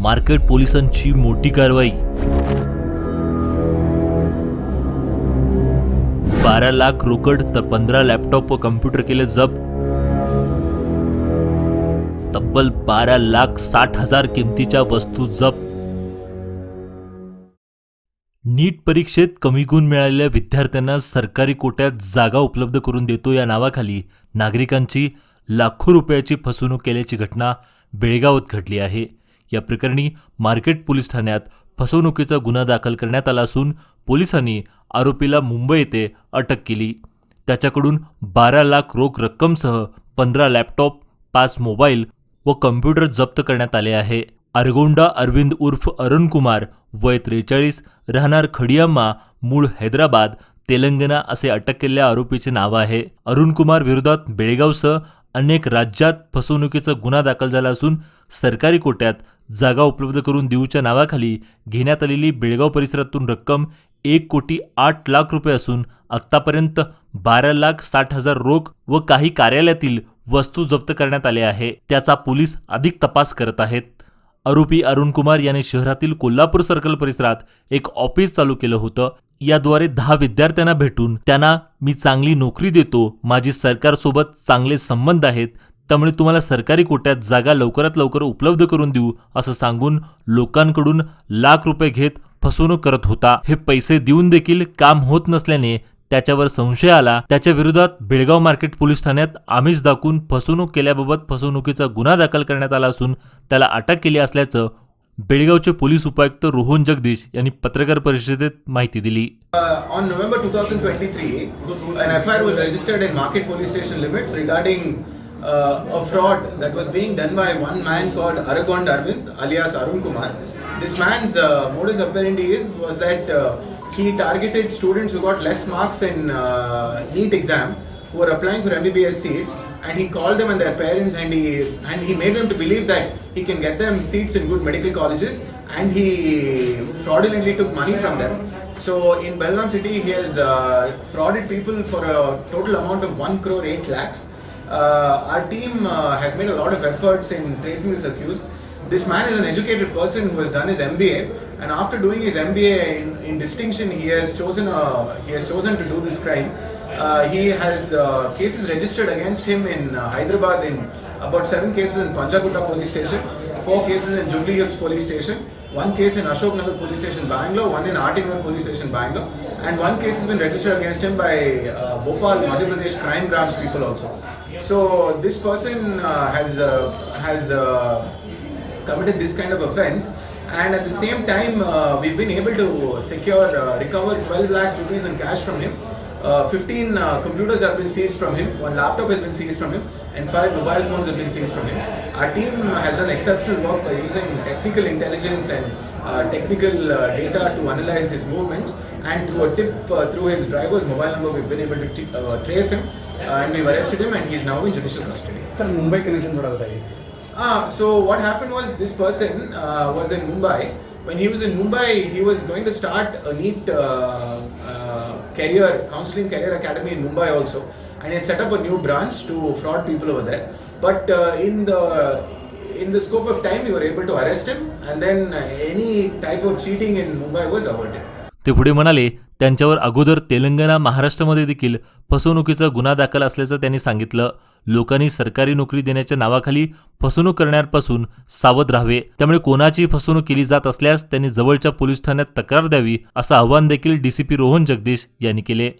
Market पोलिसांची मोठी कारवाई. बारा लाख रोकड तर पंधरा लॅपटॉप व कम्प्युटर केले जप. तब्बल बारा लाख साठ हजार किमतीच्या वस्तू जप. नीट परीक्षेत कमी गुण मिळालेल्या विद्यार्थ्यांना सरकारी कोट्यात जागा उपलब्ध करून देतो या नावाखाली नागरिकांची लाखो रुपयाची फसवणूक केल्याची घटना बेळगावात घडली आहे. या प्रकरणी मार्केट पोलीस ठाण्यात फसवणुकीचा गुन्हा दाखल करण्यात आला असून पोलिसांनी आरोपीला मुंबई येथे अटक केली. त्याच्याकडून बारा लाख रोख रक्कमसह पंधरा लॅपटॉप पाच मोबाईल व कम्प्युटर जप्त करण्यात आले आहे. अरगोंडा अरविंद उर्फ अरुण कुमार वय त्रेचाळीस राहणार खडियाम्मा मूळ हैदराबाद तेलंगणा असे अटक केलेल्या आरोपीचे नाव आहे. अरुण कुमार विरोधात बेळगावसह अनेक राज्यात फसवणुकीचा गुन्हा दाखल झाला असून सरकारी कोट्यात जागा उपलब्ध करून देऊच्या नावाखाली घेण्यात आलेली बेळगाव परिसरातून रक्कम एक कोटी आठ लाख रुपये असून आत्तापर्यंत बारा लाख साठ हजार रोख व काही कार्यालयातील वस्तू जप्त करण्यात आल्या आहे. त्याचा पोलीस अधिक तपास करत आहेत. आरोपी अरुण कुमार याने शहरातील कोल्हापूर सर्कल परिसरात एक ऑफिस चालू केलं होतं. याद्वारे दहा विद्यार्थ्यांना भेटून त्यांना मी चांगली नोकरी देतो माझी सरकारसोबत चांगले संबंध आहेत त्यामुळे तुम्हाला सरकारी कोट्यात जागा लवकरात लवकर उपलब्ध करून देऊ असं सांगून लोकांकडून लाख रुपये घेत फसवणूक करत होता. हे पैसे देऊन देखील काम होत नसल्याने त्याच्यावर संशय आला. त्याच्या विरोधात बेळगाव मार्केट पोलीस ठाण्यात आमिष दाखवून फसवणूक केल्याबाबत फसवणुकीचा गुन्हा दाखल करण्यात आला असून त्याला अटक केली असल्याचं बेळगावचे पोलीस उपायुक्त रोहन जगदीश यांनी पत्रकार परिषदेत माहिती दिली Uh, on November 2023, an FIR was registered in Market Police Station limits regarding uh, a fraud that was being done by one man called Aragond Arvind, alias Arun Kumar. This man's uh, modus operandi is was that uh, he targeted students who got less marks in uh, NEET exam who were applying for MBBS seats, and he called them and their parents, and he and he made them to believe that he can get them seats in good medical colleges, and he fraudulently took money from them. So in Belgaum city, he has uh, frauded people for a total amount of one crore eight lakhs. Uh, our team uh, has made a lot of efforts in tracing this accused. This man is an educated person who has done his MBA, and after doing his MBA in, in distinction, he has chosen a, he has chosen to do this crime. Uh, he has uh, cases registered against him in uh, Hyderabad in about seven cases in Panchakutta police station, four cases in Jubilee Hills police station, one case in Ashok Nagar police station, Bangalore, one in RT police station, Bangalore, and one case has been registered against him by uh, Bhopal, Madhya Pradesh crime branch people also. So this person uh, has uh, has uh, committed this kind of offence and at the same time uh, we've been able to secure uh, recover 12 lakhs rupees in cash from him uh, 15 uh, computers have been seized from him one laptop has been seized from him and five mobile phones have been seized from him our team has done exceptional work by using technical intelligence and uh, technical uh, data to analyze his movements and through a tip uh, through his driver's mobile number we've been able to t- uh, trace him uh, and we've arrested him and he's now in judicial custody sir Mumbai connection थोड़ा बताइए Ah, so what happened was this person uh, was in Mumbai. When he was in Mumbai, he was going to start a neat uh, uh, career counseling career academy in Mumbai also, and he had set up a new branch to fraud people over there. But uh, in the in the scope of time, we were able to arrest him, and then uh, any type of cheating in Mumbai was averted. ते पुढे म्हणाले त्यांच्यावर अगोदर तेलंगणा महाराष्ट्रामध्ये देखील फसवणुकीचा गुन्हा दाखल असल्याचं त्यांनी सांगितलं. लोकांनी सरकारी नोकरी देण्याच्या नावाखाली फसवणूक करण्यापासून सावध राहावे. त्यामुळे कोणाची फसवणूक केली जात असल्यास त्यांनी जवळच्या पोलीस ठाण्यात तक्रार द्यावी असं आवाहन देखील डीसीपी रोहन जगदीश यांनी केले.